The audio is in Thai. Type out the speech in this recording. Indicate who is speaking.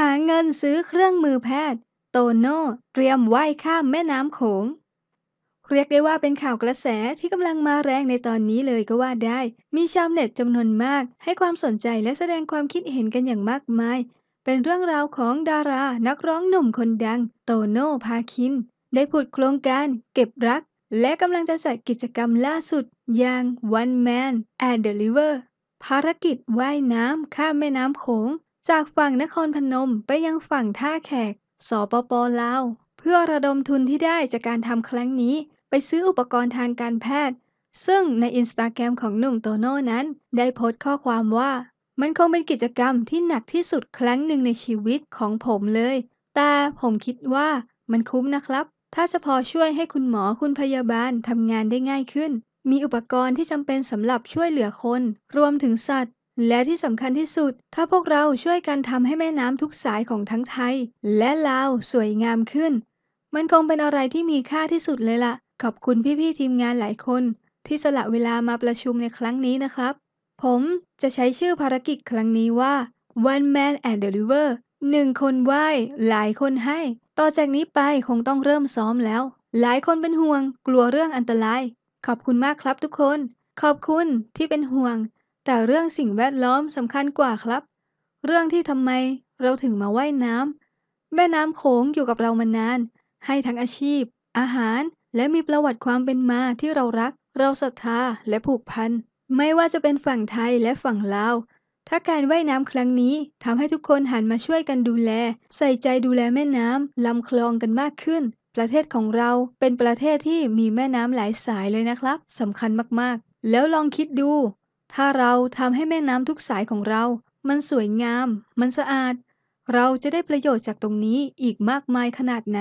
Speaker 1: หาเงินซื้อเครื่องมือแพทย์ โตโน่เตรียมว่ายข้ามแม่น้ำโขง เรียกได้ว่าเป็นข่าวกระแสที่กำลังมาแรงในตอนนี้เลยก็ว่าได้ มีชาวเน็ตจำนวนมาก ให้ความสนใจและแสดงความคิดเห็นกันอย่างมากมาย เป็นเรื่องราวของดารานักร้องหนุ่มคนดัง โตโน่พาคิน ได้ผุดโครงการเก็บรัก และกำลังจะจัดกิจกรรมล่าสุด อย่าง One Man and the River ภารกิจว่ายน้ำข้ามแม่น้ำโขง จากฝั่งนครพนมไปยังฝั่งท่าแขก สปปลาว เพื่อระดมทุนที่ได้จากการทำครั้งนี้ ไปซื้ออุปกรณ์ทางการแพทย์ ซึ่งในอินสตาแกรมของหนุ่มโตโน่นั้น ได้โพสต์ข้อความว่า มันคงเป็นกิจกรรมที่หนักที่สุดครั้งหนึ่งในชีวิตของผมเลย แต่ผมคิดว่ามันคุ้มนะครับ ถ้าจะพอช่วยให้คุณหมอคุณพยาบาลทำงานได้ง่ายขึ้น มีอุปกรณ์ที่จำเป็นสำหรับช่วยเหลือคน รวมถึงสัตว์ และที่สำคัญที่สุด ถ้าพวกเราช่วยกันทำให้แม่น้ำทุกสายของทั้งไทย และลาวสวยงามขึ้น มันคงเป็นอะไรที่มีค่าที่สุดเลยล่ะ ขอบคุณพี่ๆทีมงานหลายคน ที่สละเวลามาประชุมในครั้งนี้นะครับ ผมจะใช้ชื่อภารกิจครั้งนี้ว่า One Man and the River หนึ่งคนไหว้หลายคนให้ ต่อจากนี้ไปคงต้องเริ่มซ้อมแล้ว หลายคนเป็นห่วง กลัวเรื่องอันตราย ขอบคุณมากครับทุกคน ขอบคุณที่เป็นห่วง แต่เรื่องสิ่งแวดล้อมสำคัญกว่าครับ เรื่องที่ทำไมเราถึงมาว่ายน้ำแม่น้ำโขงอยู่กับเรามานาน ให้ทั้งอาชีพ อาหาร และมีประวัติความเป็นมาที่เรารัก เราศรัทธาและผูกพัน ไม่ว่าจะเป็นฝั่งไทยและฝั่งลาว ถ้าการว่ายน้ำครั้งนี้ทำให้ทุกคนหันมาช่วยกันดูแล ใส่ใจดูแลแม่น้ำลำคลองกันมากขึ้น ประเทศของเราเป็นประเทศที่มีแม่น้ำหลายสายเลยนะครับสำคัญมากๆ แล้วลองคิดดู ถ้าเราทำให้แม่น้ำทุกสายของเรา มันสวยงาม มันสะอาด เราจะได้ประโยชน์จากตรงนี้อีกมากมายขนาดไหน